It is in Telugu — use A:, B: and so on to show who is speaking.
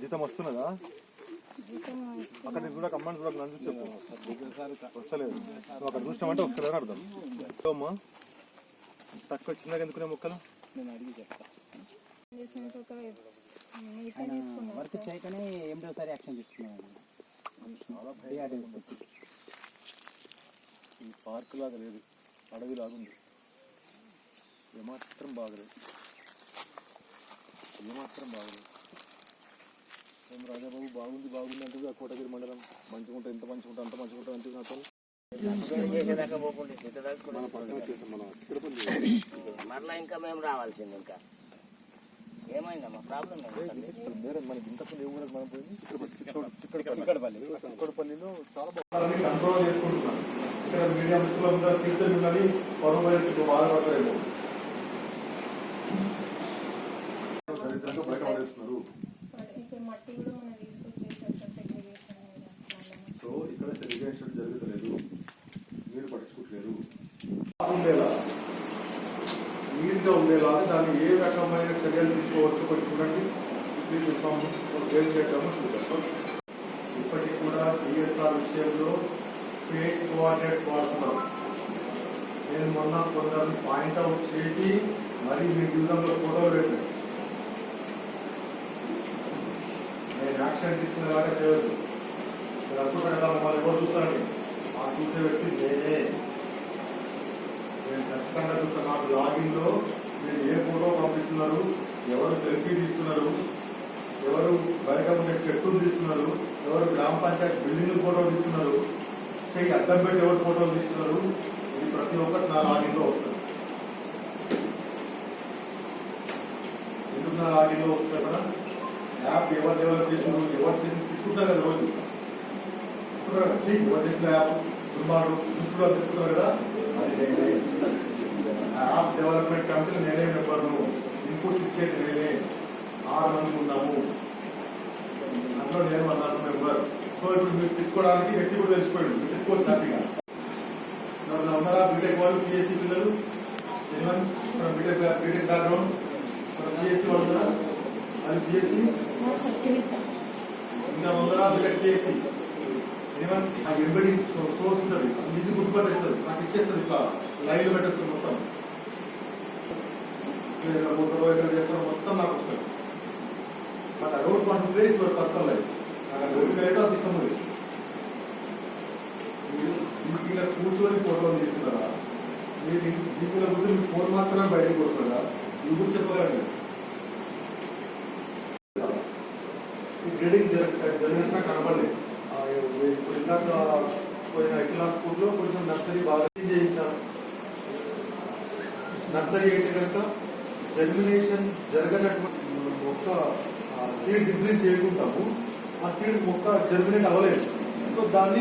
A: జీతం వస్తున్నదా అక్కడ చూడక అమ్మని చూడక నన్ను చూసి చెప్పు. వస్తలేదు. నువ్వు అక్కడ చూసినామంటే వస్తలేదని అర్థం. అమ్మా తక్కువ చిన్నగా ఎందుకునే మొక్కలు?
B: నేను అడిగి చెప్తా వర్క్ చేయకనే ఏమిటో సారి యాక్షన్ తీసుకున్నాను
A: ఈ పార్క్ లాగా లేదు అడవి లాగుంది ఏమాత్రం బాగలేదు. ఏమాత్రం బాగలేదు. ఏం రాజాబాబు బాగుంది బాగుంది అంటే ఆ కోటగిరి మండలం మంచిగా ఉంటుంది ఎంత మంచిగా ఉంటుంది అంత మంచిగా ఉంటుంది అంటే చిక్కడపల్లి
C: మరలా ఇంకా మేము రావాల్సింది ఇంకా. ఏమైందమ్మా? ప్రాబ్లం
A: వేరే మనకి ఇంతకుముందు ఏ ఊరు మనం పోయింది. చిక్కడపల్లి చిక్కడపల్లిలో చాలా బాగుంది కంట్రోల్ చేసుకుంటున్నాను ఇక్కడ మీడియా మిత్రులందరూ తీర్థం ఉన్నది పరువు బాధపడతారేమో దరిద్రంగా బయట పడేస్తున్నారు
D: ఇక్కడ మట్టి కూడా మనం తీసుకొచ్చేసాం సెగ్రిగేషన్
A: సో ఇక్కడ సెగ్రిగేషన్ జరుగుతలేదు మీరు పట్టించుకోవట్లేదు ఉండేలా నీట్గా ఉండేలాగా దాన్ని ఏ రకమైన చర్యలు తీసుకోవచ్చు కొంచెం చూడండి. ప్లీజ్ ఇన్ఫార్మ్ వేరు చేయడం చూద్దాం. ఇప్పటికి కూడా డిఎస్ఆర్ విషయంలో ఫేక్ కోఆర్డినేట్స్ వాడుతున్నాం నేను మొన్న కొందరిని పాయింట్ అవుట్ చేసి మరి మీ జీవితంలో ఫోటోలు పెట్టాను. నేను యాక్షన్ తీసుకునేలాగా చేయొద్దు. మీరు అనుకుంటారు కదా మమ్మల్ని ఎవరు చూస్తారని ఆ చూసే ఖచ్చితంగా చూస్తాను నాకు లాగిన్లో మీరు ఏ ఫోటో పంపిస్తున్నారు ఎవరు సెల్ఫీ తీస్తున్నారు ఎవరు బయట ఉండే చెట్టులు తీస్తున్నారు ఎవరు గ్రామ పంచాయత్ బిల్డింగ్ ఫోటో తీస్తున్నారు చెయ్యి అద్దం పెట్టి ఎవరు ఫోటోలు తీస్తున్నారు ఇది ప్రతి ఒక్కటి నా లాగిన్లో వస్తుంది. ఎందుకు నా లాగిన్లో వస్తుంది కదా యాప్ ఎవరు డెవలప్ చేసినారు ఎవరు చేసి తిట్టుకుంటారు కదా రోజు. చెయ్యి ఎవరు చేసిన యాప్? దుర్మార్గం. తీసుకుంటారు కదా? అది నేను ఆ యాప్ డెవలప్మెంట్ కమిటీలో నేనే మెంబర్ను ఇన్పుట్ ఇచ్చేది నేనే. ఆరు మంది ఉన్నాము. అందులో నేను అన్నాను మెంబర్. సో ఇప్పుడు మీరు తిట్టుకోవడానికి వ్యక్తి కూడా తెలిసిపోయాడు. మీరు తిట్టుకోవచ్చు హ్యాపీగా ఉన్నారా? బీటెక్ వాళ్ళు సిఎస్సి పిల్లలు? ఏమన్ బీటెక్ బీటెక్ బ్యాక్గ్రౌండ్ సిఎస్సి వాళ్ళు ఉన్నారా? అది సిఎస్సి
D: సివిల్ సార్
A: ఇంకా ఉందరా బీటెక్ సిఎస్సి ఏమన్ ఆ ఎంబడి సోర్స్ ఉంటుంది. ఇది గుర్తుపట్టేస్తుంది. నాకు ఇచ్చేస్తుంది ఇట్లా. లైవ్ పెట్టేస్తుంది మొత్తం. మీరు మూడు ఎక్కడ చేస్తారో మొత్తం నాకు వస్తుంది but I don't want place your personal life నాకు అది ఓపిక లేదు అది ఇష్టం ఉంది మీరు జీపీలో కూర్చొని ఫోటోలు తీసుకున్నారా మీరు జీపీలో కూర్చొని మీ ఫోన్ మాత్రమే బయటకు కొడుతున్నారా? ఇది గురించి చెప్పగలండి ఈ గ్రేడింగ్ జరిగినట్టు కనపడలేదు ఇప్పుడు ఇందాక పోయిన క్లాస్ స్కూల్లో కొంచెం నర్సరీ బాగా చేయించాను నర్సరీ అయితే కనుక జర్మినేషన్ జరగనటువంటి మొక్క సీడ్ డిగ్రీ చేసుకుంటాము. ఆ సీడ్ మొక్క జర్మినేట్ అవ్వలేదు. సో దాన్ని